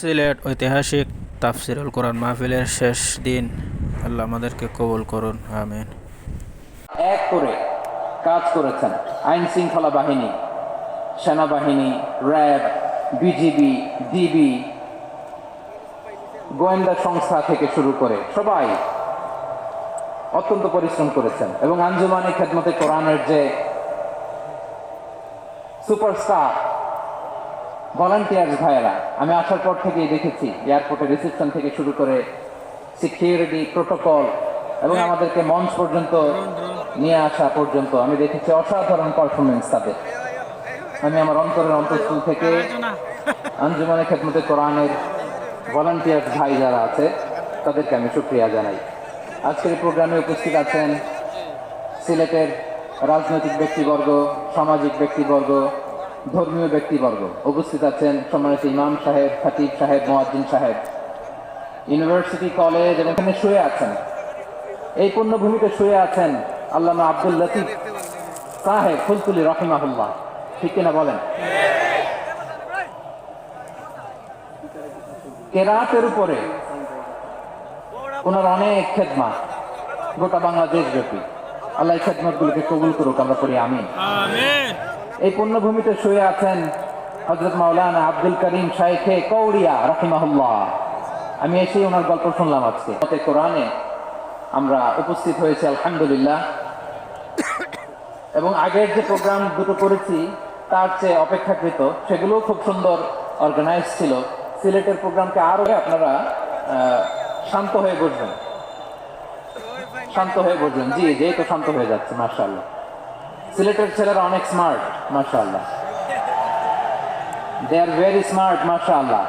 সিলেট ঐতিহাসিক তাফসিরুল কোরআন মাহফিলের শেষ দিন। আল্লাহ আমাদেরকে কবুল করুন, আমিন। এক করে কাজ করেছেন আইন শৃঙ্খলা বাহিনী, সেনাবাহিনী, র্যাব, বিজিবি, ডিবি, গোয়েন্দা সংস্থা থেকে শুরু করে সবাই অত্যন্ত পরিশ্রম করেছেন এবং আঞ্জুমানি খেদমতে কোরআনের যে সুপারস্টার ভলান্টিয়ার্স ভাইয়েরা, আমি আসার পর থেকেই দেখেছি এয়ারপোর্টের রিসেপশন থেকে শুরু করে সিকিউরিটি প্রোটোকল এবং আমাদেরকে মঞ্চ পর্যন্ত নিয়ে আসা পর্যন্ত আমি দেখেছি অসাধারণ পারফরমেন্স তাদের। আমি আমার অন্তরের অন্তঃস্থল থেকে আঞ্জুমানে খেদমতে কোরআনের ভলান্টিয়ার্স ভাই যারা আছে, তাদেরকে আমি সুক্রিয়া জানাই। আজকের প্রোগ্রামে উপস্থিত আছেন সিলেটের রাজনৈতিক ব্যক্তিবর্গ, সামাজিক ব্যক্তিবর্গ ধর্মীয় ব্যক্তিবর্গ। উপস্থিত আছেন সম্মানিত ইমাম সাহেব খাতিব সাহেব, মোয়াজ্জিন সাহেব। ইউনিভার্সিটি, কলেজ এবং এখানে শুয়ে আছেন। এই পুণ্যভূমিতে শুয়ে আছেন আল্লামা আব্দুল লতিফ সাহেব ফুলতুলি রহিমাহুল্লাহ। ঠিক কিনা বলেন? কেরাতের উপরে ওনার অনেক খেদমা গোটা বাংলাদেশ ব্যাপী আল্লাহ এই খেদমতগুলোকে কবুল করুক, আমরা করি আমিন। এই পুণ্যভূমিতে শুয়ে আছেন হজরত মাওলানা আব্দুল করিম শাইখে কৌড়িয়া রাহিমাহুল্লাহ। আমি এসেই ওনার গল্প শুনলাম আজকে। মতে কোরআনে আমরা উপস্থিত হয়েছি, আলহামদুলিল্লাহ। এবং আগের যে প্রোগ্রাম দুটো করেছি, তার চেয়ে অপেক্ষাকৃত, সেগুলোও খুব সুন্দর অর্গানাইজ ছিল। সিলেটের প্রোগ্রামকে আরও আপনারা শান্ত হয়ে বসবেন। শান্ত হয়ে বসবেন। জি যেই তো শান্ত হয়ে যাচ্ছে মার্শাল্লাহ সিলেটের ছেলেরা অনেক স্মার্ট মার্শাল্লাহ দে আর ভেরি স্মার্ট মার্শাল্লাহ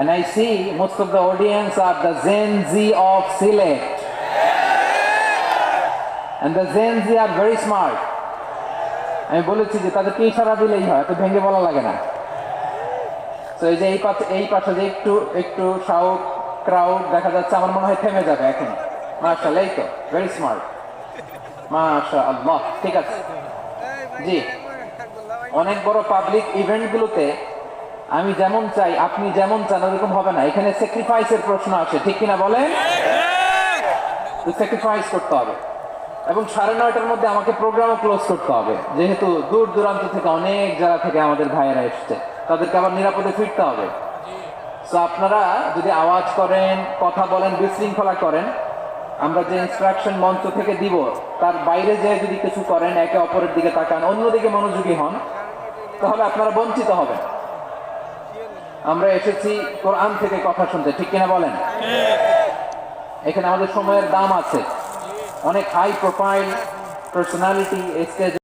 And I see most of the audience are the Gen Z of Silet. And the Gen Z are very smart. আমি বলেছি যে তাদেরকে ইশারা দিলেই হয়, এত ভেঙে বলা লাগে না। তো এই যে এই পাশে এই পাশে যে একটু একটু সাউথ ক্রাউড দেখা যাচ্ছে, আমার মনে হয় থেমে যাবে এখন মার্শাল এই তো ভেরি স্মার্ট মাশা আল্লাহ ঠিক আছে। জি। অনেক বড় পাবলিক ইভেন্টগুলোতে আমি যেমন চাই, আপনি যেমন চান, ওরকম হবে না। এখানে স্যাক্রিফাইসের প্রশ্ন আছে, ঠিক কিনা বলেন? স্যাক্রিফাইস করতে হবে। এবং সাড়ে নয়টার মধ্যে আমাকে প্রোগ্রামও ক্লোজ করতে হবে। যেহেতু দূর দূরান্ত থেকে অনেক জায়গা থেকে আমাদের ভাইয়েরা এসছে, তাদেরকে আবার নিরাপদে ফিরতে হবে। তো আপনারা যদি আওয়াজ করেন, কথা বলেন, বিশৃঙ্খলা করেন আমরা যে ইনস্ট্রাকশন মঞ্চ থেকে দিব, তার বাইরে যে যদি কিছু করেন, একে অপরের দিকে তাকান, অন্যদিকে মনোযোগী হন, তাহলে আপনারা বঞ্চিত হবেন। আমরা এসেছি কোরআন থেকে কথা শুনতে, ঠিক কিনা বলেন? এখানে আমাদের সময়ের দাম আছে। অনেক হাই প্রোফাইল পার্সোনালিটি স্টেজ